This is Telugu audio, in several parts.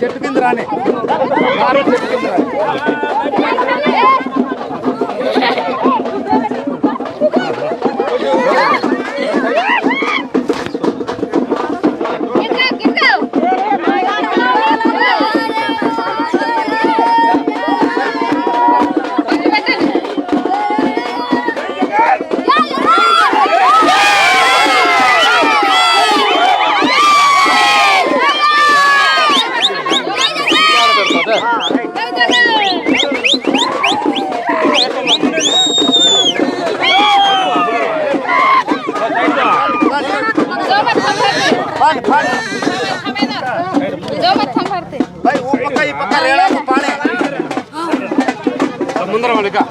చెట్టు కింద రాని చెట్టు కింద రాని. पानी पानी जो मत हम भरते भाई वो पक्का ये पक्का रेड़ा को पानी मुंदर वाले का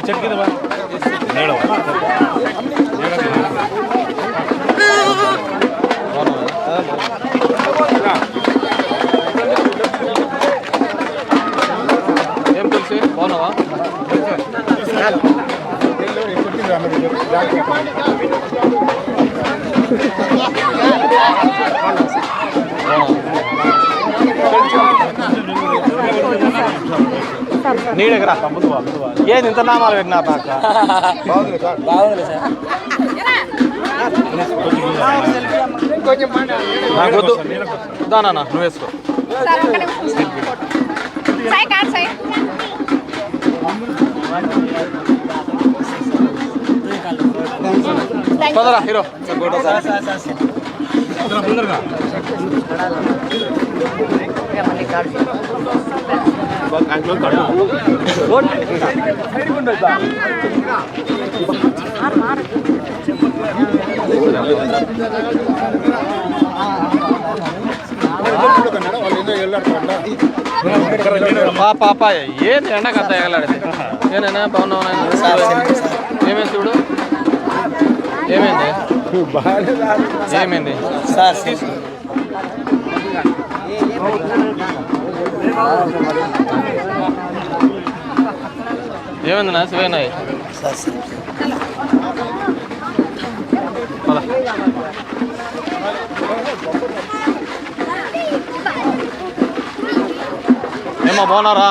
चटकी दबा నీ దగ్గర ముందు బా, ముందు బా. ఏంది ఇంత నామాలు పెట్టినారు నాకు నాకు వద్దు దానా నువ్వు వేసుకో. సాయి కాదు సాయి. తొందర హీరో. పా పాప ఏంది ఎండకు అంత ఎగలాడింది? ఏనైనా బాగున్నావు ఏమేమి చూడు? ఏమైంది ఏమైంది ఏమైంది నా శివనాయ్ ఏమో బాగున్నారా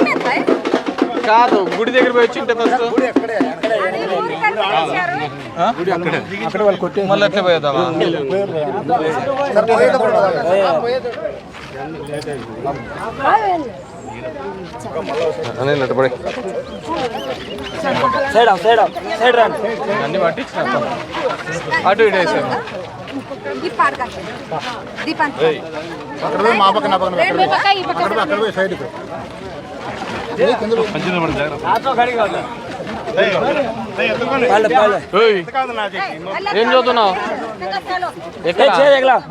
కాదు గుడి దగ్గర పోయి వచ్చింటే మళ్ళీ ఎట్లా పోయేదావా సైడ్ సైడ్ సైడ్ అటు ఇటు వేసాను అక్కడ మా పక్కన పక్కన అక్కడ పోయి సైడ్కి. ఏం చదువుతున్నావు? ఎక్కడ?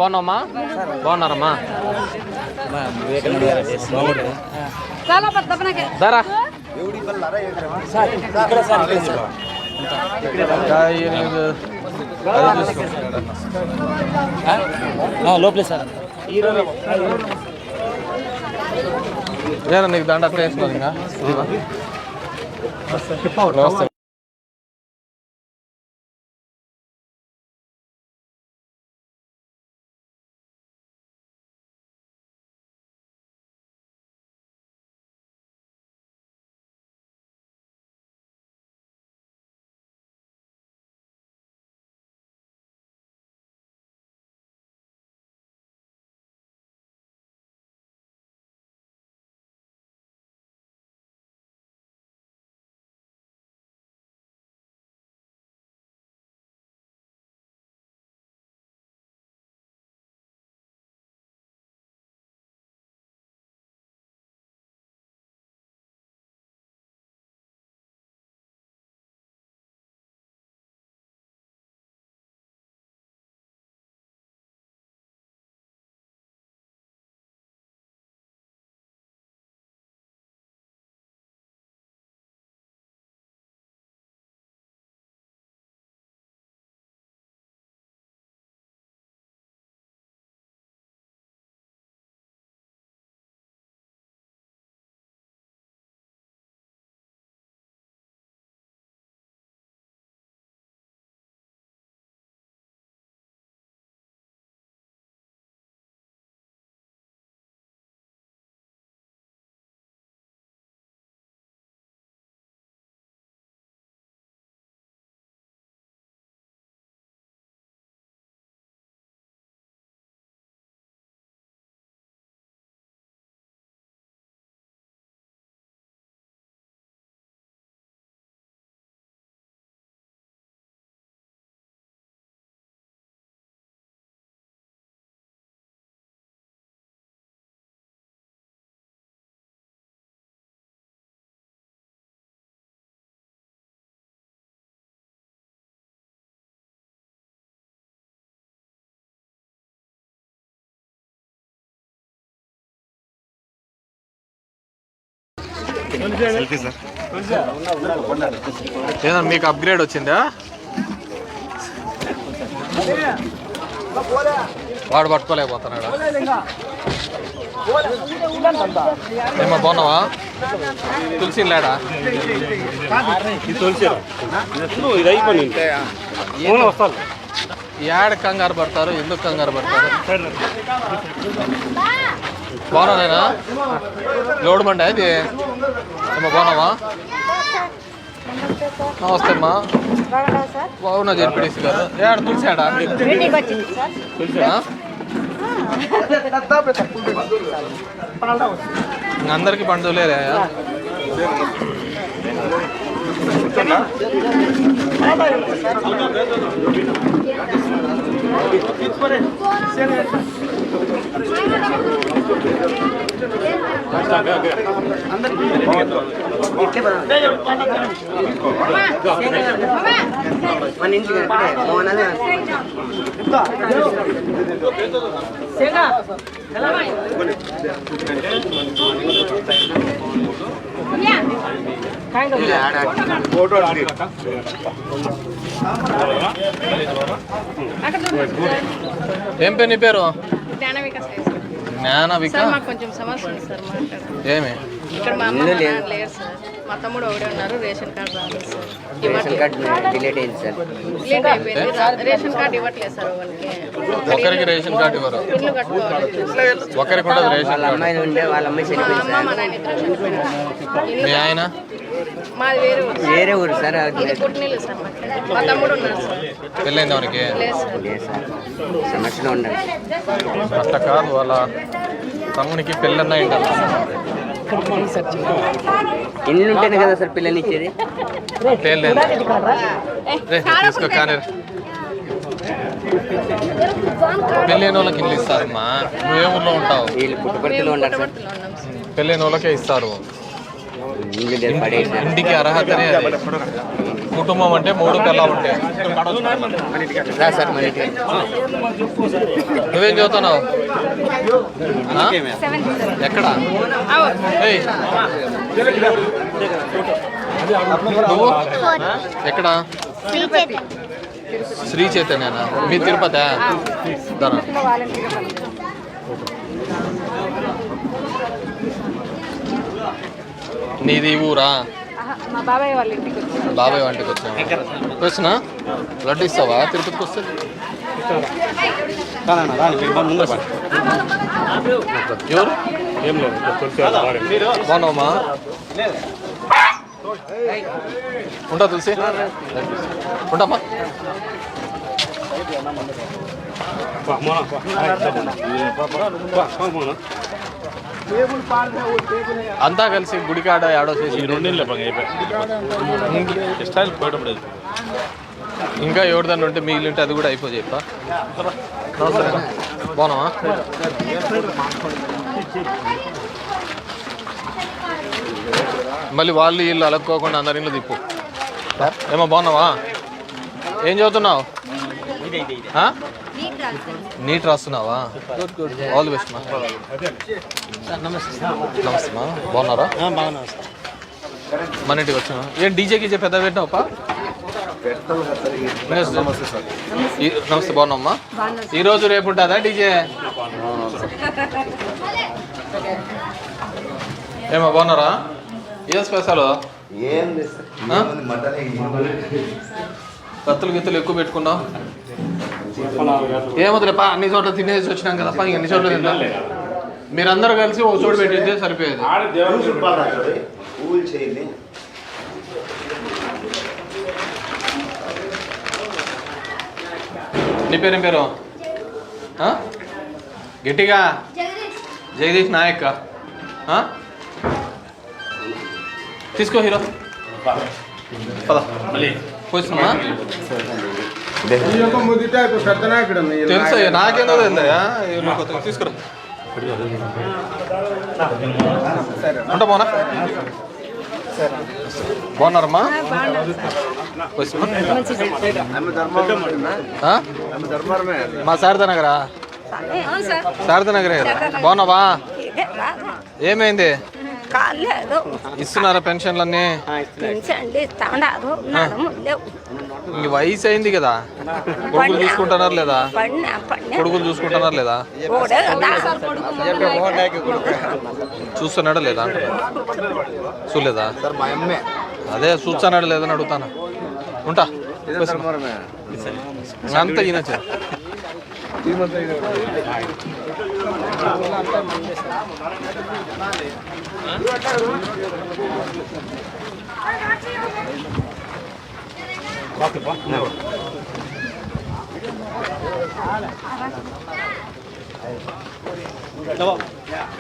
బాగున్నావమ్మా? బాగున్నారమ్మా? దారా. లోపలే సార్. లేదా నీకు దండ అట్లా వేసుకోవాలి ఇంకా. సెల్ఫీ సార్ ఏదన్నా మీకు అప్గ్రేడ్ వచ్చిందా? వాడు పట్టుకోలేకపోతున్నాడా? ఏమో బాగున్నావా? తులసి లేడా? ఇది తొలిసారు యాడ్ కంగారు పడతారు ఎందుకు కంగారు పడతారు? బాగున్నానేనా లోడ్ మండి అది ఏమో బాగున్నావా నమస్తే అమ్మా. బాగున్నా జడ్పీడీసీ గారు. ఏడు తులిసాడా? ఆ? ఇంక అందరికి పండుగలేరా మన ఇంటికి ఫోటో ఏం పేరు నీ పేరు? సార్ మాకు కొంచెం సమస్య ఉంది సార్ మాట్లాడాలి ఏమి? ఇక్కడ మా అమ్మ మా నాన్న లేరు సార్. మా తమ్ముడు ఒకడే ఉన్నారు రేషన్ కార్డు రాలేదు సార్. రేషన్ ఇవ్వట్లేదు. కార్డు డిలీట్ అయింది సార్. లేట్ అయిపోయింది. రా- రేషన్ కార్డు ఇవ్వట్లేదు సార్ వాళ్ళకి ఒకరికి రేషన్ కార్డు ఇవ్వరు. ఇల్లు కట్టుకోవాలి. ఒకరికి ఉండదు రేషన్ వాళ్ళ కార్డు. అమ్మాయి ఉండే వాళ్ళ అమ్మాయి మా చనిపోయింది అమ్మ సార్ మా నాన్న ఇద్దరు చనిపోయినారు. మీ ఇల్లు ఆయన? మాది వేరే ఊరు సార్. వేరే ఊరు సార్ అది ఇది పుట్టినీళ్ళు సార్ మాకు మా తమ్ముడు ఉన్నారు సార్. పెళ్ళైంది లేదు సార్. సమస్యలో ఉండాలి అట్లా కాదు వాళ్ళ తమ్మునికి పెళ్ళన్నా ఉండాలి ఇల్లు ఉంటేనే కదా సార్ పిల్లలు ఇచ్చేది తీసుకో కానీ పెళ్ళైన వాళ్ళకి ఇల్లు ఇస్తారమ్మా. నువ్వే ఊర్లో ఉంటావు. వీళ్ళు పుట్టుపర్తిలో సార్. పెళ్ళైన వాళ్ళకే ఇస్తారు ఇల్లు లేదు పడేది సార్ ఇంటికి అర్హతనే కుటుంబం అంటే మూడు పిల్లలు ఉంటాయి నువ్వేం చదువుతున్నావు? ఎక్కడ. నువ్వు? ఎక్కడ? శ్రీ చైతన్యనా మీ తిరుపతి? నీది ఊరా? ఆహా, మా బాబాయ్ వాళ్ళ ఇంటికి వచ్చాను. బాబాయ్ వంటికి వచ్చినా. వచ్చిన బ్లడ్ ఇస్తావా? తిరుపతికి వస్తే? ఎవరు? ఏం లేదు ఇట్లా తులసి ఆకు వాడే. బాగున్నావమ్మా? ఉంటా తులసి. ఉంటామ్మా. బా, మోన, బా. ఆయ్, బా, బా. బా, బా, మోన. అంతా కలిసి గుడికాడ ఆడో చేసి స్టైల్ పోయేటప్పుడు. ఇంకా ఎవరిదన్నా ఉంటే మిగిలింటే అది కూడా అయిపో చెప్పా. బాగున్నావా? మళ్ళీ వాళ్ళు వీళ్ళు అలక్కోకుండా అందరి ఇల్లు తిప్పు. ఏమో బాగున్నావా? ఏం చదువుతున్నావు? NEET రాస్తున్నావా? Good good all the best మా. నమస్తే మా. బాగున్నారా? మన ఇంటికి వచ్చినా ఏం డీజే గీజే పెద్ద పెట్టినావా నమస్తే సార్. నమస్తే బాగున్నామ్మా ఈ రోజు రేపు ఉంటుందా డీజే? ఏమో బాగున్నారా? ఏం స్పెషల్? కత్తులు గిత్తులు ఎక్కువ పెట్టుకున్నావు? ఏమొద్దులే పా అన్ని చోట్ల తినేసి వచ్చినాం కదా పా అన్ని చోట్ల తింటాం మీరందరూ కలిసి ఒక చోటు పెట్టితే సరిపోయేది. నీ పేరేం పేరు? గట్టిగా? జగదీష్ నాయక్? తీసుకో హీరో. పద. పోయిస్తున్నామా తెలుసా నాకేందో తీసుకురా. ఉంటా పోనా? బాగున్నారమ్మా? మా శారదా నగరా శారదా నగరే కదా బాగున్నావా? ఏమైంది? కాలేదు ఇస్తున్నారా నడుము లేవు. ఇంక వయసు అయింది కదా. కొడుకులు చూసుకుంటున్నారు లేదా? కొడుకులు చూసుకుంటున్నారు లేదా? చూస్తున్నాడా లేదా. చూడలేదా? అదే చూస్తున్నాడా లేదని అడుగుతాను? ఉంటా. అంతా ఈయనచ్చా దా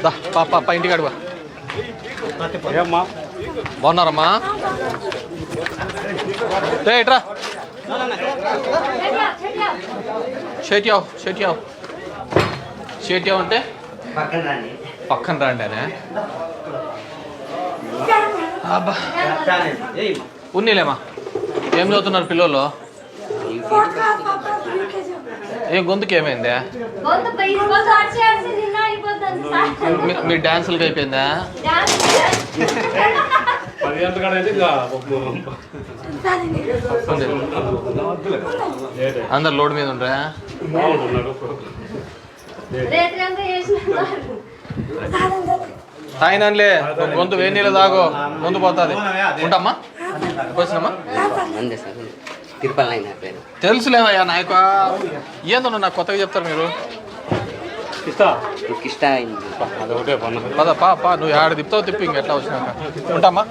పా పా పా ఇంటికి అడుగు బాగున్నారమ్మా? రే ఇట్రా. షేట్యావ్ షేట్యావ్ షేట్యావ్ అంటే? పక్కన రండి అనే? అబ్బా. ఉన్నీలేమా? ఏం చదువుతున్నారు పిల్లలు ఏం గొంతుకి ఏమైందా. మీ- డాన్సులకి అయిపోయిందా. అందరు లోడ్ మీద ఉండరా? తాగినానులే. గొంతు వేడి నీళ్ళు తాగు. ముందు పోతుంది. ఉంటామ్మా? వచ్చినమ్మా తెలుసులేవయ్యా నాయక. ఏందో నాకు కొత్తగా చెప్తారు మీరు? పద పా పా. నువ్వు ఆడ తిప్పుతావు తిప్పి ఇంక ఎట్లా వచ్చినాక. ఉంటామ్మా?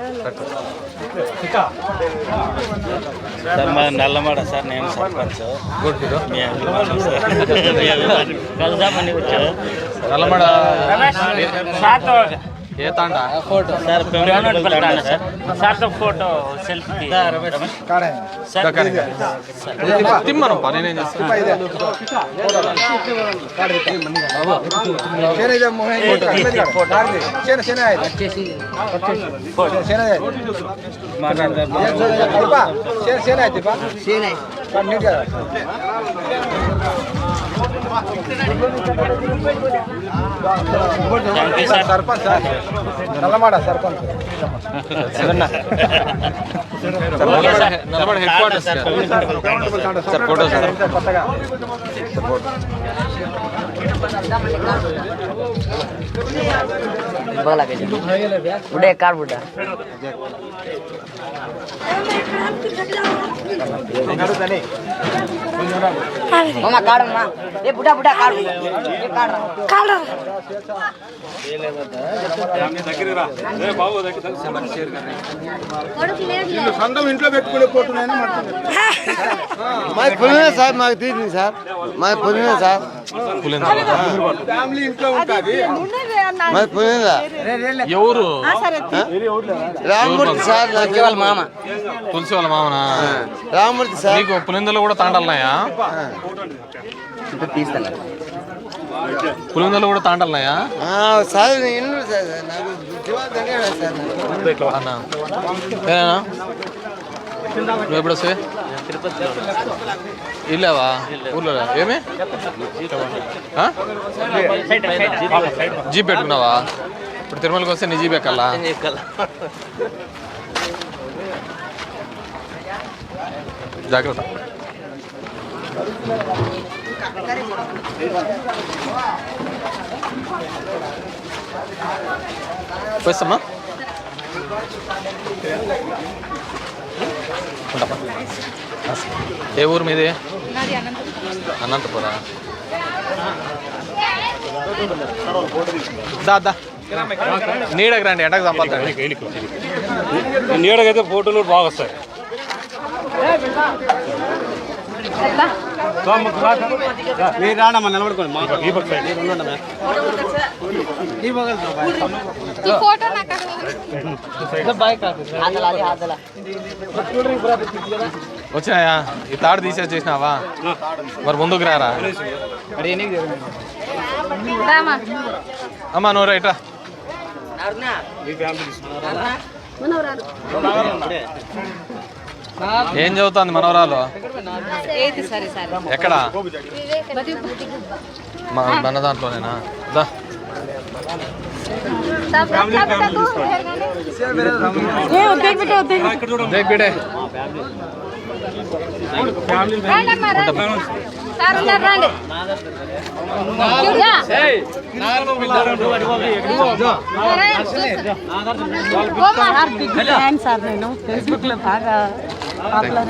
నల్లమాడ సార్ నేను సర్పంచ్. గుడ్ హీరో మీ అభిమానులు సార్ మీ అభిమానులు. కలుద్దామని వచ్చారు నల్లమడ ఏ తాండా సార్ పెమ్మనోటి పలుకుతాను సార్ సార్తో ఫోటో సెల్ఫీ సార్. దక్కనికి. తిమ్మను పా నేనేం చేస్తాను thank you sir sarpanch Nallamada sarpanch Nallamada headquarters sir photo sir बघला पुढे कार बुड्डा मामा काढ मामा ए बुड्डा बुड्डा काढ ए काढ కాళ్ళ సంఘం ఇంట్లో పెట్టుకునే పోతున్నాయని మాది పులినే సార్ మాకు తీసింది సార్ మాది పులినే సార్ ఫ్యామిలీ ఇంట్లో ఉంటుంది. మాది పులినేదా ఎవరు? రామమూర్తి సార్ నాకు వాళ్ళ మామ. తులసి. వాళ్ళ మామనా? రామమూర్తి సార్. పులిందలు కూడా తాండలున్నాయా? తీస్తాను. పులిందలు కూడా తాండలున్నాయా? ఆ, సార్ నేను ఇల్లు సార్ నాకు ఎప్పుడు వస్తే ఇల్లేవా ఊర్లో ఏమి ఆ? జీప్ పెట్టుకున్నావా ఇప్పుడు తిరుమలకి వస్తే నీ జీప్ ఎక్కల్లా జాగ్రత్త పోయిస్తామా ఉంటామా ఏ ఊరు మీది? అనంతపురా. దా దా. నీడకి రండి ఎండకు చంపాలి నీడకైతే ఫోటోలు బాగా వస్తాయి. మీరు రానమ్మా నిలబడుకోండి. మా సైడ్. ఫోటో వచ్చినాయా ఈ తాడు తీసేసి చేసినావా? మరి ముందుకు రారా? అమ్మా నువ్వు రైట్రా ఏం చదువుతుంది మనవరాలు? ఏది? సరే సరే ఎక్కడ మా మన దాంట్లోనేనా దా దేక్ బిడే రండి సార్ నేను ఫేస్బుక్లో బాగా పాపులర్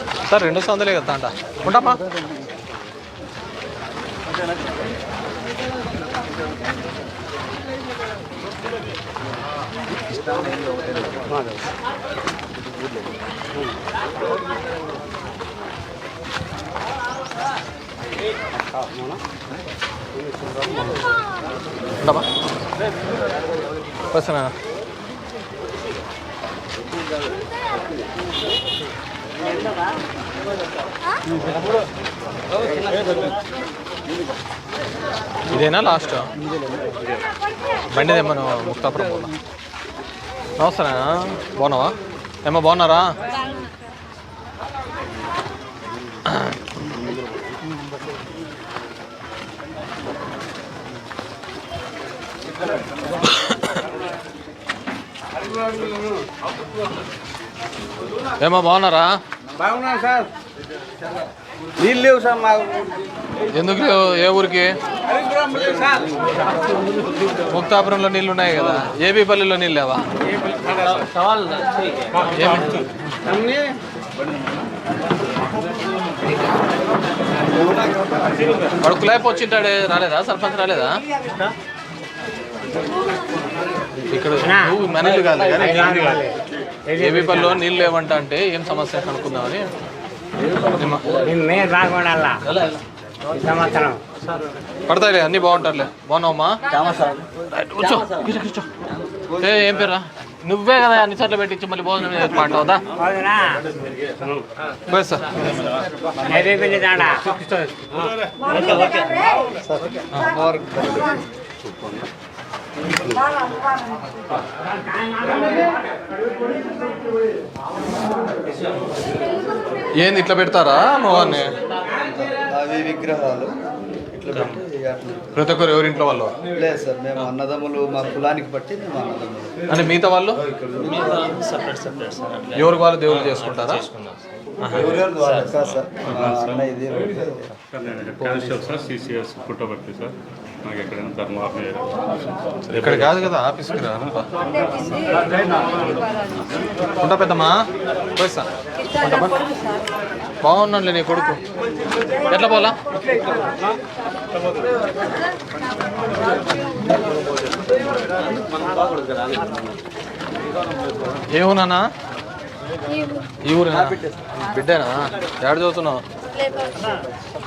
సార్ రెండు సందులే కదా అంట. ఉంటామా ఉంటామా వస్తున్నా. ఇదేనా లాస్ట్? బండి తెమ్మను ముక్తాపురం పోదా నమస్తే బాగున్నావా? ఏమో బాగున్నారా? ఏమో బాగున్నారా? బాగున్నాను సార్. నీళ్ళు లేవు సార్ మాకు. ఎందుకు లేవు? ఏ ఊరికి? ముక్తాపురంలో నీళ్ళు ఉన్నాయి కదా. ఏబీపల్లిలో నీళ్ళు లేవా? వాడు కులాయిపు వచ్చింటాడే రాలేదా? సర్పంచ్ రాలేదా? ఇక్కడ నువ్వు కాదు కానీ ఏబీపల్లిలో నీళ్ళు లేవంట అంటే ఏం సమస్య కనుక్కుందామని? రాకుండా సంవత్సరం. పడతాయిలే అన్నీ బాగుంటారులే. బాగున్నావమ్మా? కూర్చో కూర్చో ఏ ఏం పేరా నువ్వే కదా అన్ని చోట్ల పెట్టించి మళ్ళీ భోజనం ఏర్పాటు బస్ సార్. ఏంది ఇట్లా పెడతారా మోహన్ని? అవి విగ్రహాలు. ఇట్లా పెట్టి ప్రతి ఒక్కరు ఎవరింట్లో వాళ్ళు? లేదు సార్ మేము అన్నదమ్ములు మా కులానికి బట్టి మేము అన్నదమ్ములు. అంటే మిగతా వాళ్ళు? సపరేట్ సపరేట్ సార్ ఎవరికి వాళ్ళు దేవుళ్ళు చేసుకుంటారా? ఎవరెవరు వాళ్ళు కాదు సార్? అన్న ఇది సిసిఎస్ పుట్టబర్తి సార్. నాకు ఎక్కడైనా ఇక్కడ కాదు కదా ఆఫీస్కి రా. ఉంటా పెద్దమ్మా. పోయి సార్ బాగున్నాడులే నీ కొడుకు. ఎట్లా పోలా? ఏ ఊనానా ఈ ఊరేనా? బిడ్డేనా? ఎక్కడ చదువుతున్నావు?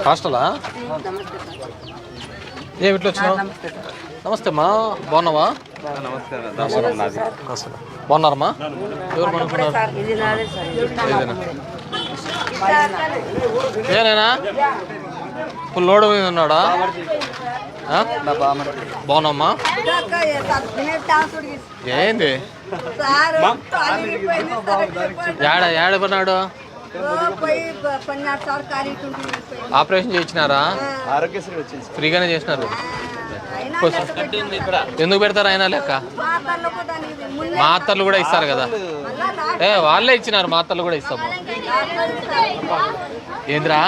హాస్టలా? ఏమి ఇట్లా వచ్చినావు? నమస్తే అమ్మా బాగున్నావా? నమస్తే బాగున్నారమ్మా ఎవరు కొనుక్కున్నారు ఇది నాదే సార్. ఏదేనా ఏనేనా ఫుల్ లోడ్ మీద ఉన్నాడా? ఆ? బాగున్నామ్మా ఏంది? ఏడ ఏడ పడినాడు? ఆపరేషన్ చేయించినారా? ఆరోగ్యశ్రీ వచ్చింది. ఫ్రీగానే చేసినారు. ఎందుకు పెడతారు అయినా లెక్క? మాత్రలు కూడా ఇస్తారు కదా. ఏ వాళ్ళే ఇచ్చినారు మాత్రలు కూడా ఇస్తాము. ఏంద్రా?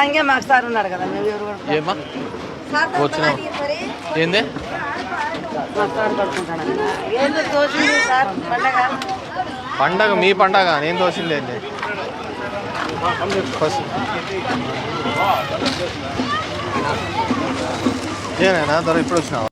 ఇంకే మాకు సార్ కదా ఏంది మాకు సార్ కడుకుంటాను ఏందో తోచింది సార్ పండగ మీ పండగ నేను దోషింది ఏంటి ఫస్ట్ ఇప్పుడు వచ్చినావా?